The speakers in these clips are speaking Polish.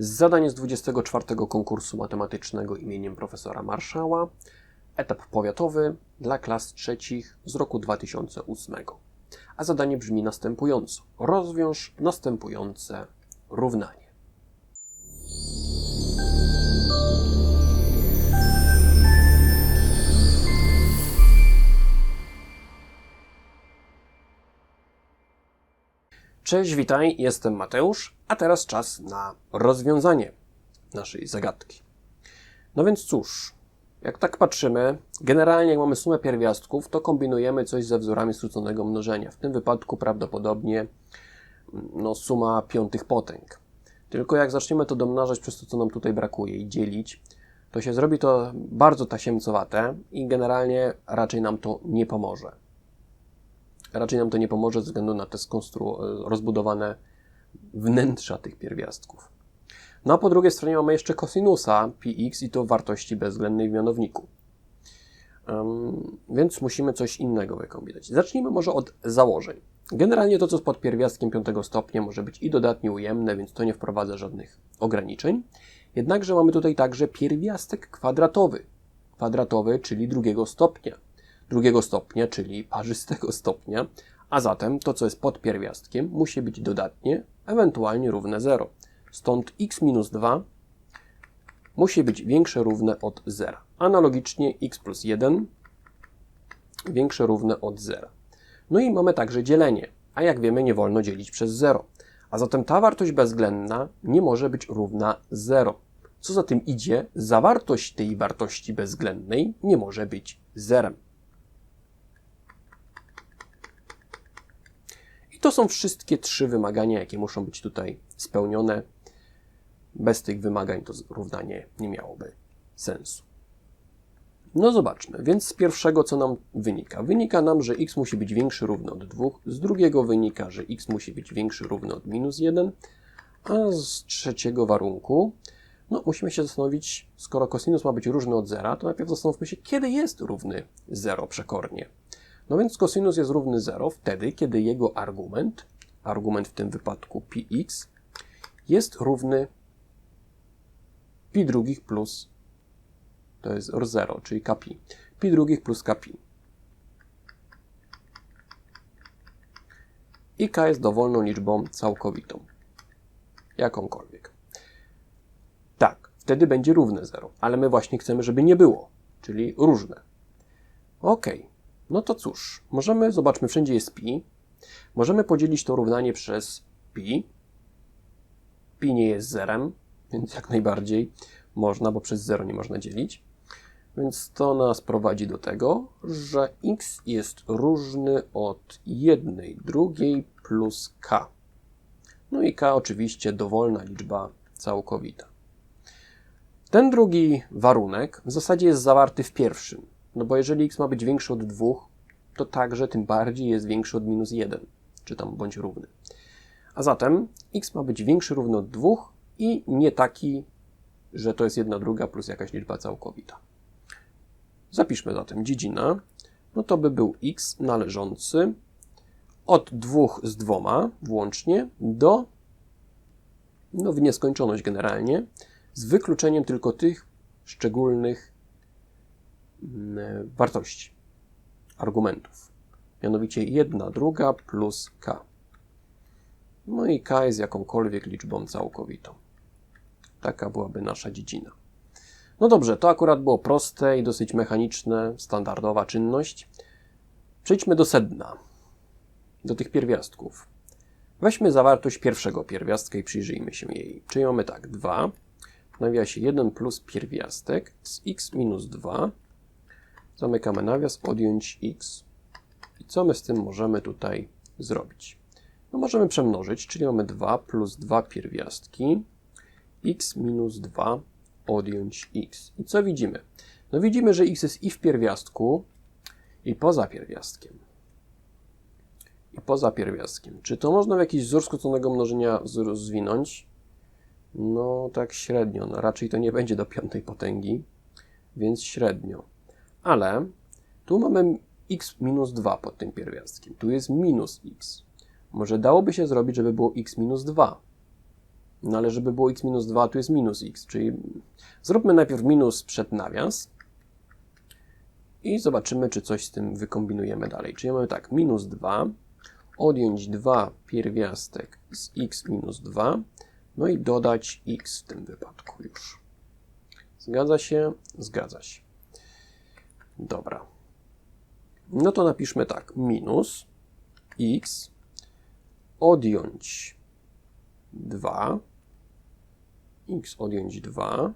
Zadanie z 24 konkursu matematycznego imieniem profesora Marszała. Etap powiatowy dla klas trzecich z roku 2008. A zadanie brzmi następująco. Rozwiąż następujące równanie. Cześć, witaj, jestem Mateusz, a teraz czas na rozwiązanie naszej zagadki. No więc cóż, jak tak patrzymy, generalnie jak mamy sumę pierwiastków, to kombinujemy coś ze wzorami skróconego mnożenia. W tym wypadku prawdopodobnie no, suma piątych potęg. Tylko jak zaczniemy to domnażać przez to, co nam tutaj brakuje i dzielić, to się zrobi to bardzo tasiemcowate i generalnie raczej nam to nie pomoże raczej nam to nie pomoże ze względu na te rozbudowane wnętrza tych pierwiastków. No a po drugiej stronie mamy jeszcze kosinusa px i to wartości bezwzględnej w mianowniku. Um, więc musimy coś innego wykombinować. Zacznijmy może od założeń. Generalnie to, co pod pierwiastkiem piątego stopnia, może być i dodatnie ujemne, więc to nie wprowadza żadnych ograniczeń. Jednakże mamy tutaj także pierwiastek kwadratowy. Kwadratowy, czyli drugiego stopnia drugiego stopnia, czyli parzystego stopnia, a zatem to, co jest pod pierwiastkiem, musi być dodatnie, ewentualnie równe 0. Stąd x minus 2 musi być większe równe od 0. Analogicznie x plus 1 większe równe od 0. No i mamy także dzielenie, a jak wiemy nie wolno dzielić przez 0. A zatem ta wartość bezwzględna nie może być równa 0. Co za tym idzie, zawartość tej wartości bezwzględnej nie może być zerem. I to są wszystkie trzy wymagania, jakie muszą być tutaj spełnione. Bez tych wymagań to równanie nie miałoby sensu. No zobaczmy, więc z pierwszego co nam wynika? Wynika nam, że x musi być większy równy od 2, z drugiego wynika, że x musi być większy równy od minus 1, a z trzeciego warunku, no musimy się zastanowić, skoro kosinus ma być różny od zera, to najpierw zastanówmy się, kiedy jest równy 0 przekornie. No więc kosinus jest równy 0 wtedy, kiedy jego argument, argument w tym wypadku px, jest równy pi drugich plus, to jest 0, czyli kpi, pi drugich plus kpi. I k jest dowolną liczbą całkowitą, jakąkolwiek. Tak, wtedy będzie równe 0, ale my właśnie chcemy, żeby nie było, czyli różne. Ok, no to cóż, możemy, zobaczmy, wszędzie jest pi. Możemy podzielić to równanie przez pi. Pi nie jest zerem, więc jak najbardziej można, bo przez 0 nie można dzielić. Więc to nas prowadzi do tego, że x jest różny od jednej drugiej plus k. No i k oczywiście dowolna liczba całkowita. Ten drugi warunek w zasadzie jest zawarty w pierwszym. No bo jeżeli x ma być większy od 2, to także tym bardziej jest większy od minus 1, czy tam bądź równy. A zatem x ma być większy równy od 2 i nie taki, że to jest jedna druga plus jakaś liczba całkowita. Zapiszmy zatem dziedzina. No to by był x należący od 2 z 2 włącznie do, no w nieskończoność generalnie, z wykluczeniem tylko tych szczególnych wartości argumentów. Mianowicie jedna druga plus k. No i k jest jakąkolwiek liczbą całkowitą. Taka byłaby nasza dziedzina. No dobrze, to akurat było proste i dosyć mechaniczne, standardowa czynność. Przejdźmy do sedna, do tych pierwiastków. Weźmy zawartość pierwszego pierwiastka i przyjrzyjmy się jej. Czyli mamy tak, 2 w nawiasie 1 plus pierwiastek z x minus 2 Zamykamy nawias, odjąć x. I co my z tym możemy tutaj zrobić? No możemy przemnożyć, czyli mamy 2 plus 2 pierwiastki, x minus 2 odjąć x. I co widzimy? No widzimy, że x jest i w pierwiastku, i poza pierwiastkiem. I poza pierwiastkiem. Czy to można w jakiś wzór skróconego mnożenia rozwinąć? No tak średnio. No, raczej to nie będzie do piątej potęgi, więc średnio ale tu mamy x minus 2 pod tym pierwiastkiem. Tu jest minus x. Może dałoby się zrobić, żeby było x minus 2. No ale żeby było x minus 2, tu jest minus x, czyli zróbmy najpierw minus przed nawias i zobaczymy, czy coś z tym wykombinujemy dalej. Czyli mamy tak, minus 2, odjąć 2 pierwiastek z x minus 2, no i dodać x w tym wypadku już. Zgadza się? Zgadza się. Dobra. No to napiszmy tak, minus x odjąć 2, x odjąć 2,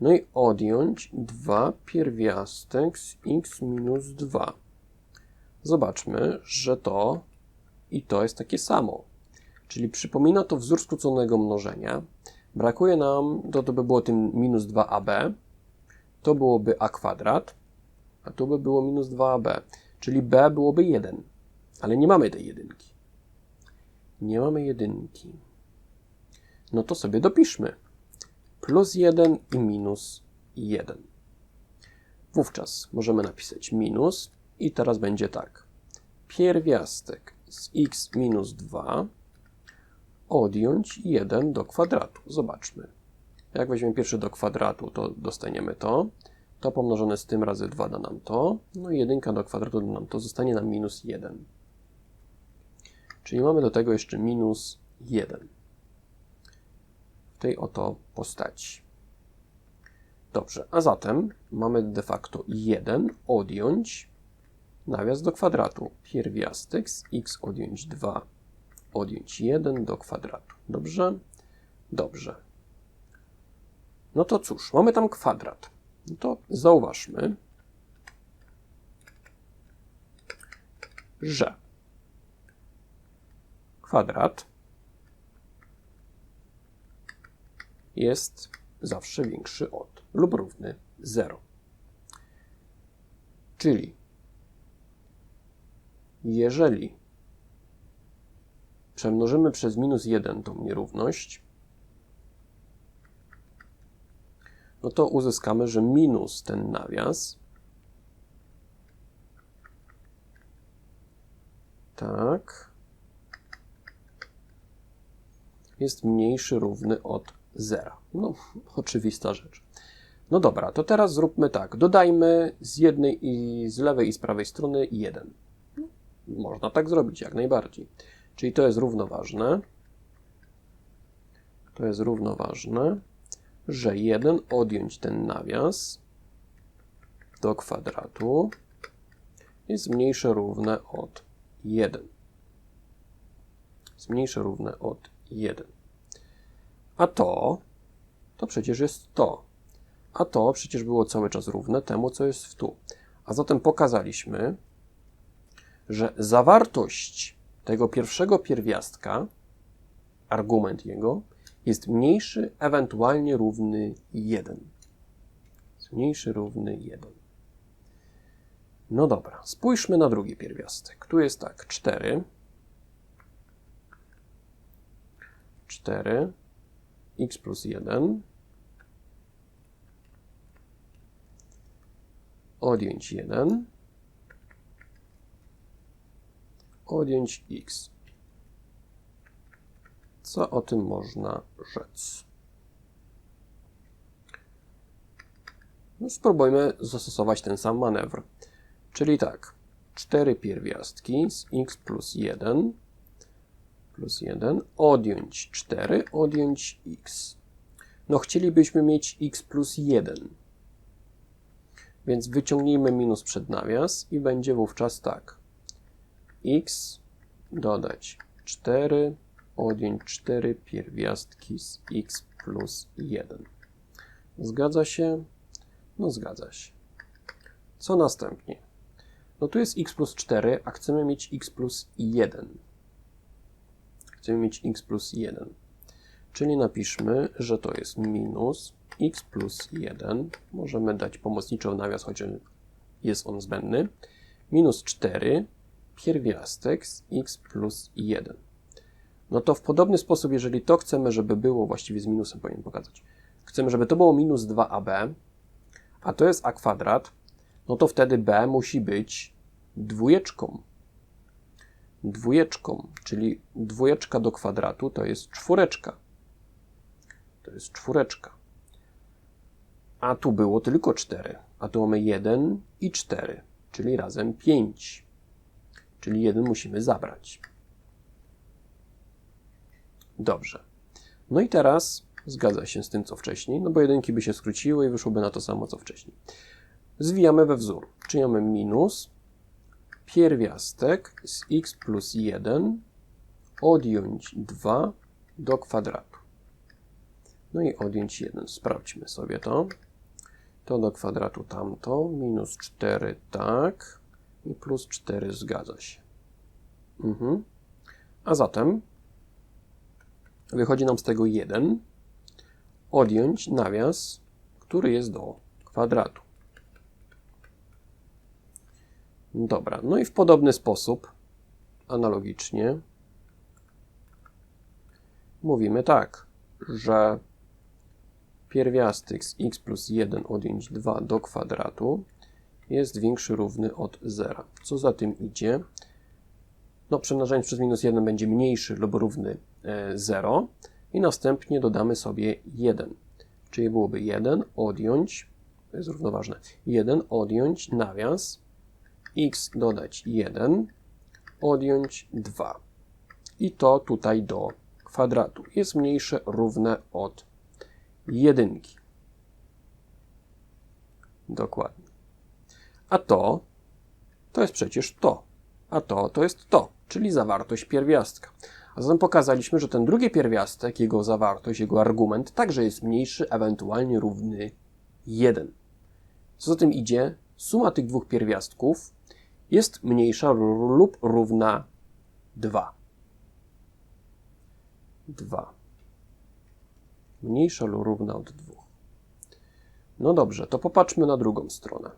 no i odjąć 2 pierwiastek z x minus 2. Zobaczmy, że to i to jest takie samo. Czyli przypomina to wzór skróconego mnożenia. Brakuje nam, to, to by było tym minus 2ab, to byłoby a kwadrat, a tu by było minus 2ab, czyli b byłoby 1, ale nie mamy tej jedynki. Nie mamy jedynki. No to sobie dopiszmy. Plus 1 i minus 1. Wówczas możemy napisać minus i teraz będzie tak. Pierwiastek z x minus 2 odjąć 1 do kwadratu. Zobaczmy. Jak weźmiemy pierwszy do kwadratu, to dostaniemy to. To pomnożone z tym razy 2 da nam to. No i 1 do kwadratu da nam to. Zostanie nam minus 1. Czyli mamy do tego jeszcze minus 1 w tej oto postaci. Dobrze, a zatem mamy de facto 1 odjąć nawias do kwadratu. Pierwiastek z x odjąć 2 odjąć 1 do kwadratu. Dobrze? Dobrze. No to cóż, mamy tam kwadrat. No to zauważmy, że kwadrat jest zawsze większy od lub równy 0. Czyli jeżeli przemnożymy przez minus 1 tą nierówność, no to uzyskamy, że minus ten nawias tak jest mniejszy równy od zera. No, oczywista rzecz. No dobra, to teraz zróbmy tak. Dodajmy z jednej i z lewej i z prawej strony 1. No, można tak zrobić, jak najbardziej. Czyli to jest równoważne. To jest równoważne, że 1 odjąć ten nawias do kwadratu jest mniejsze równe od 1. Jest mniejsze równe od 1. A to, to przecież jest to. A to przecież było cały czas równe temu, co jest w tu. A zatem pokazaliśmy, że zawartość tego pierwszego pierwiastka, argument jego, jest mniejszy, ewentualnie równy 1. Jest mniejszy, równy 1. No dobra, spójrzmy na drugi pierwiastek. Tu jest tak, 4. 4 x plus 1 odjąć 1 odjąć x. Co o tym można rzec? No, spróbujmy zastosować ten sam manewr. Czyli tak, 4 pierwiastki z x plus 1 plus 1, odjąć 4, odjąć x. No chcielibyśmy mieć x plus 1. Więc wyciągnijmy minus przed nawias i będzie wówczas tak. x dodać 4, odjąć 4 pierwiastki z x plus 1. Zgadza się? No zgadza się. Co następnie? No tu jest x plus 4, a chcemy mieć x plus 1 chcemy mieć x plus 1. Czyli napiszmy, że to jest minus x plus 1. Możemy dać pomocniczą nawias, choć jest on zbędny. Minus 4 pierwiastek z x plus 1. No to w podobny sposób, jeżeli to chcemy, żeby było, właściwie z minusem powinien pokazać, chcemy, żeby to było minus 2ab, a to jest a kwadrat, no to wtedy b musi być dwójeczką dwójeczką, czyli dwójeczka do kwadratu to jest czwóreczka. jest czwóreczka. A tu było tylko 4, a tu mamy 1 i 4, czyli razem 5. Czyli 1 musimy zabrać. Dobrze. No i teraz zgadza się z tym, co wcześniej, no bo jedynki by się skróciły i wyszłoby na to samo, co wcześniej. Zwijamy we wzór, czyli mamy minus pierwiastek z x plus 1 odjąć 2 do kwadratu. No i odjąć 1. Sprawdźmy sobie to. To do kwadratu tamto, minus 4 tak i plus 4 zgadza się. Mhm. A zatem wychodzi nam z tego 1 odjąć nawias, który jest do kwadratu. Dobra, no i w podobny sposób, analogicznie, mówimy tak, że pierwiastek z x plus 1 odjąć 2 do kwadratu jest większy równy od 0. Co za tym idzie? No, przemnażając przez minus 1 będzie mniejszy lub równy 0 i następnie dodamy sobie 1. Czyli byłoby 1 odjąć, to jest równoważne, 1 odjąć nawias x dodać 1 odjąć 2. I to tutaj do kwadratu jest mniejsze równe od jedynki. Dokładnie. A to, to jest przecież to. A to, to jest to, czyli zawartość pierwiastka. A zatem pokazaliśmy, że ten drugi pierwiastek, jego zawartość, jego argument także jest mniejszy, ewentualnie równy 1. Co za tym idzie, suma tych dwóch pierwiastków jest mniejsza lub równa 2. 2. Mniejsza lub równa od 2. No dobrze, to popatrzmy na drugą stronę.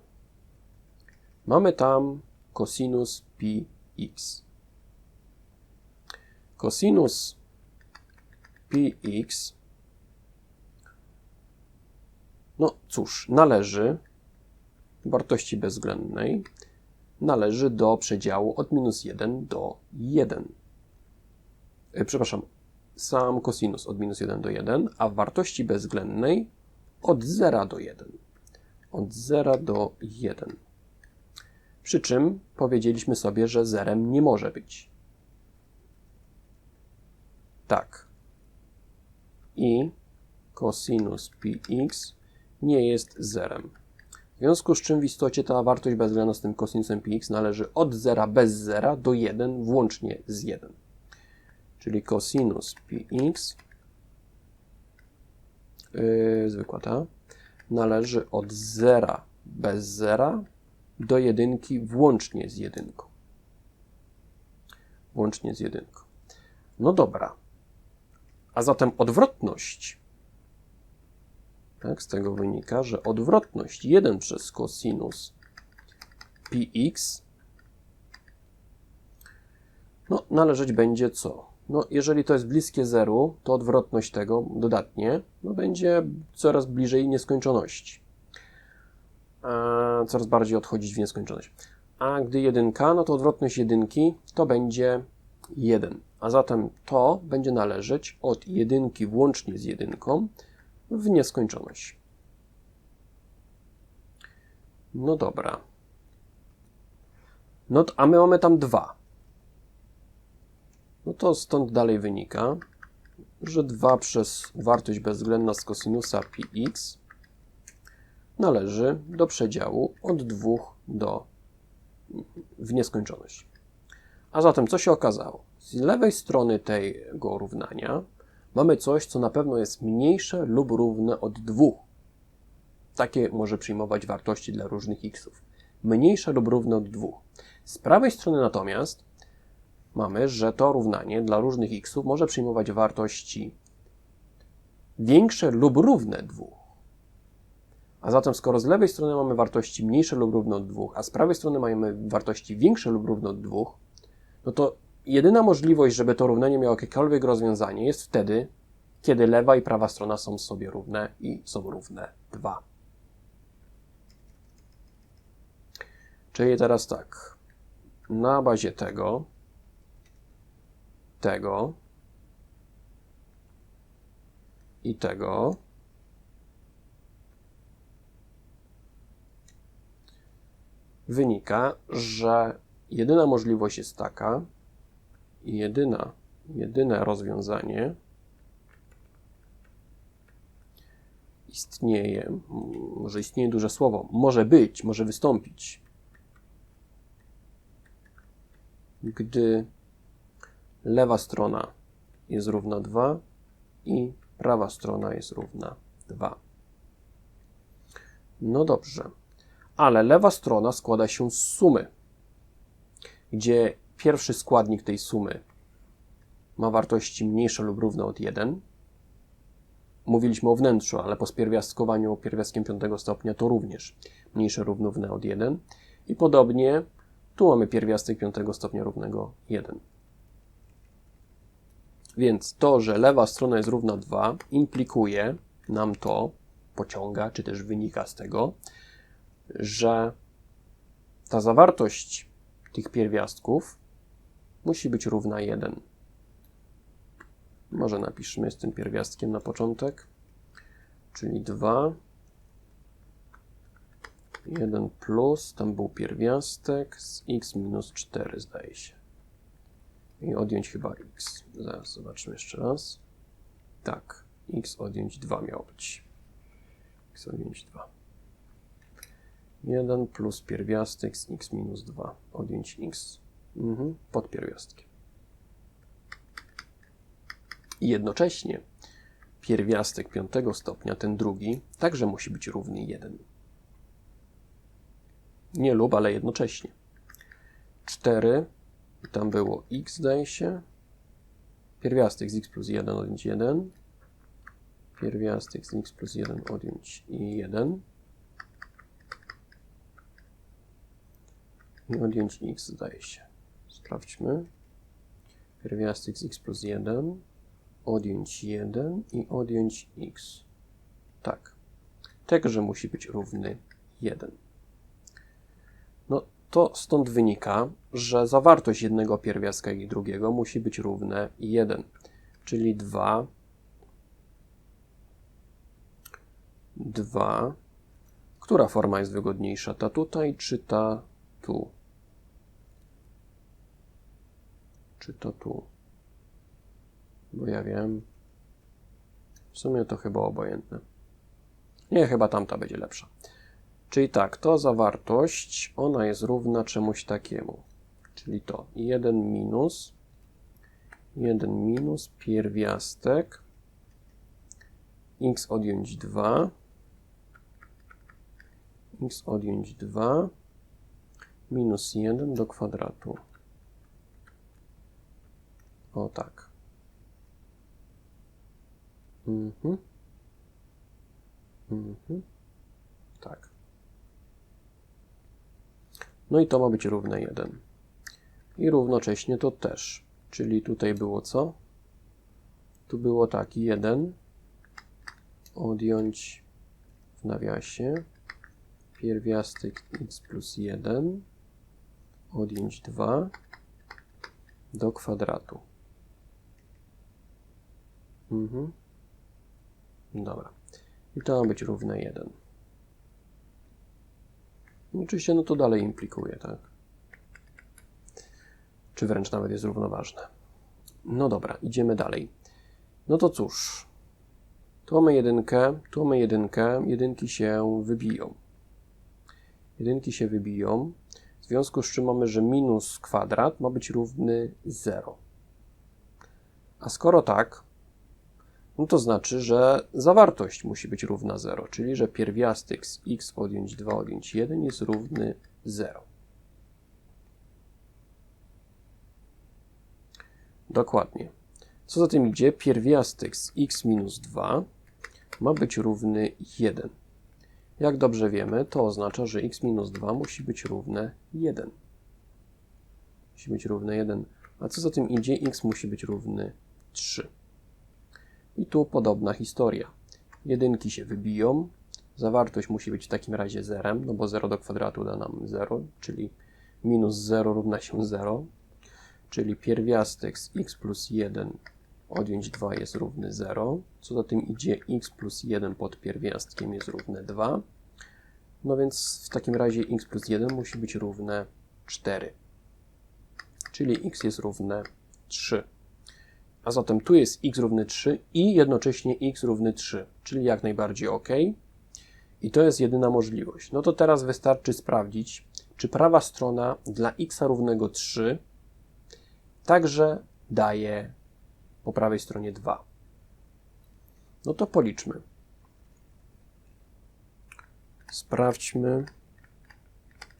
Mamy tam cosinus pi x. Cosinus px no cóż, należy wartości bezwzględnej należy do przedziału od minus 1 do 1. E, przepraszam, sam cosinus od minus 1 do 1, a w wartości bezwzględnej od 0 do 1. Od 0 do 1. Przy czym powiedzieliśmy sobie, że zerem nie może być. Tak. I cosinus px nie jest zerem. W związku z czym w istocie ta wartość bezwzględna z tym cosinusem px należy od 0 bez 0 do 1 włącznie z 1. Czyli cosinus px yy, zwykła ta należy od 0 bez 0 do jedynki włącznie z jedynką. Włącznie z jedynką. No dobra. A zatem odwrotność tak, z tego wynika, że odwrotność 1 przez cosinus px no, należeć będzie co? No, jeżeli to jest bliskie zeru, to odwrotność tego dodatnie no, będzie coraz bliżej nieskończoności. A, coraz bardziej odchodzić w nieskończoność. A gdy jedynka, no to odwrotność jedynki to będzie 1. A zatem to będzie należeć od jedynki włącznie z jedynką w nieskończoność. No dobra. No, a my mamy tam dwa. No to stąd dalej wynika, że 2 przez wartość bezwzględna z kosinusa px należy do przedziału od 2 do w nieskończoność. A zatem co się okazało? Z lewej strony tego równania mamy coś, co na pewno jest mniejsze lub równe od 2. Takie może przyjmować wartości dla różnych xów. Mniejsze lub równe od 2. Z prawej strony natomiast mamy, że to równanie dla różnych xów może przyjmować wartości większe lub równe 2. A zatem skoro z lewej strony mamy wartości mniejsze lub równe od 2, a z prawej strony mamy wartości większe lub równe od 2, no to jedyna możliwość, żeby to równanie miało jakiekolwiek rozwiązanie, jest wtedy, kiedy lewa i prawa strona są sobie równe i są równe 2. Czyli teraz tak, na bazie tego, tego i tego wynika, że jedyna możliwość jest taka jedyna, jedyne rozwiązanie istnieje, może istnieje duże słowo, może być, może wystąpić, gdy lewa strona jest równa 2 i prawa strona jest równa 2. No dobrze, ale lewa strona składa się z sumy, gdzie pierwszy składnik tej sumy ma wartości mniejsze lub równe od 1. Mówiliśmy o wnętrzu, ale po spierwiastkowaniu pierwiastkiem piątego stopnia to również mniejsze równe od 1. I podobnie tu mamy pierwiastek piątego stopnia równego 1. Więc to, że lewa strona jest równa 2, implikuje nam to, pociąga, czy też wynika z tego, że ta zawartość tych pierwiastków musi być równa 1. Może napiszmy z tym pierwiastkiem na początek, czyli 2. 1 plus, tam był pierwiastek z x minus 4, zdaje się. I odjąć chyba x. Zaraz zobaczmy jeszcze raz. Tak, x odjąć 2 miało być. x odjąć 2. 1 plus pierwiastek z x minus 2. Odjąć x mhm, pod pierwiastkiem. I jednocześnie pierwiastek piątego stopnia, ten drugi, także musi być równy 1. Nie lub, ale jednocześnie. 4, i tam było x, zdaje się. Pierwiastek z x plus 1 odjąć 1. Pierwiastek z x plus 1 odjąć 1. Odjąć x, zdaje się. Sprawdźmy. Pierwiastek z x plus 1, odjąć 1 i odjąć x. Tak. Także musi być równy 1. No to stąd wynika, że zawartość jednego pierwiastka i drugiego musi być równe 1, czyli 2 2 Która forma jest wygodniejsza? Ta tutaj czy ta tu? Czy to tu? Bo ja wiem. W sumie to chyba obojętne. Nie, chyba tamta będzie lepsza. Czyli tak, to zawartość, ona jest równa czemuś takiemu. Czyli to 1 minus 1 minus pierwiastek x odjąć 2 x odjąć 2 minus 1 do kwadratu. O tak. Mhm. Mhm. Tak. No i to ma być równe 1. I równocześnie to też. Czyli tutaj było co? Tu było tak, 1 odjąć w nawiasie pierwiastek x plus 1 odjąć 2 do kwadratu. Mhm. Dobra. I to ma być równe 1. Oczywiście no to dalej implikuje, tak? Czy wręcz nawet jest równoważne. No dobra, idziemy dalej. No to cóż, tu mamy jedynkę, tu mamy jedynkę, jedynki się wybiją. Jedynki się wybiją, w związku z czym mamy, że minus kwadrat ma być równy 0. A skoro tak, no to znaczy, że zawartość musi być równa 0, czyli że pierwiastek z x odjąć 2 odjąć 1 jest równy 0. Dokładnie. Co za tym idzie? Pierwiastek z x minus 2 ma być równy 1. Jak dobrze wiemy, to oznacza, że x minus 2 musi być równe 1. Musi być równe 1. A co za tym idzie? x musi być równy 3. I tu podobna historia. Jedynki się wybiją, zawartość musi być w takim razie zerem, no bo 0 do kwadratu da nam 0, czyli minus 0 równa się 0, czyli pierwiastek z x plus 1 Odjąć 2 jest równy 0. Co za tym idzie x plus 1 pod pierwiastkiem jest równe 2. No więc w takim razie x plus 1 musi być równe 4. Czyli x jest równe 3. A zatem tu jest x równy 3 i jednocześnie x równy 3, czyli jak najbardziej ok. I to jest jedyna możliwość. No to teraz wystarczy sprawdzić, czy prawa strona dla x równego 3 także daje po prawej stronie 2. No to policzmy. Sprawdźmy.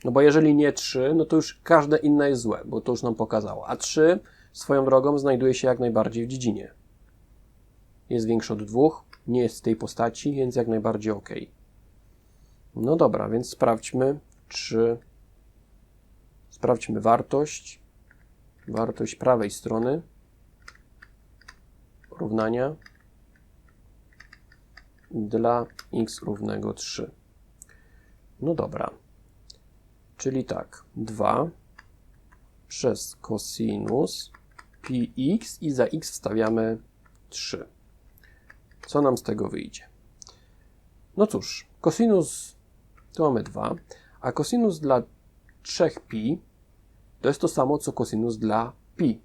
No bo jeżeli nie 3, no to już każde inne jest złe, bo to już nam pokazało. A 3 swoją drogą znajduje się jak najbardziej w dziedzinie. Jest większy od 2, nie jest w tej postaci, więc jak najbardziej ok. No dobra, więc sprawdźmy, czy sprawdźmy wartość, wartość prawej strony równania dla x równego 3. No dobra. Czyli tak, 2 przez cosinus px i za x wstawiamy 3. Co nam z tego wyjdzie? No cóż, cosinus tu mamy 2, a cosinus dla 3pi to jest to samo, co cosinus dla pi.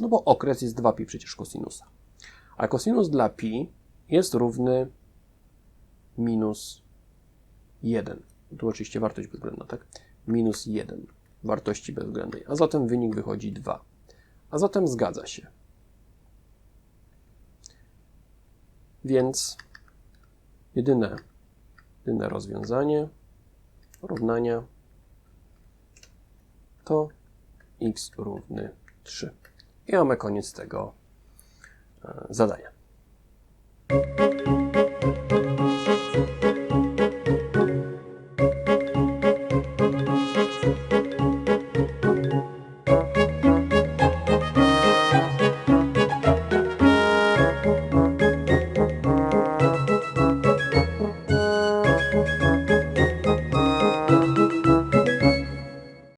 No bo okres jest 2pi przecież cosinusa. A cosinus dla pi jest równy minus 1. Tu oczywiście wartość bezwzględna, tak? Minus 1 wartości bezwzględnej. A zatem wynik wychodzi 2. A zatem zgadza się. Więc jedyne, jedyne rozwiązanie równania to x równy 3. I mamy koniec tego e, zadania.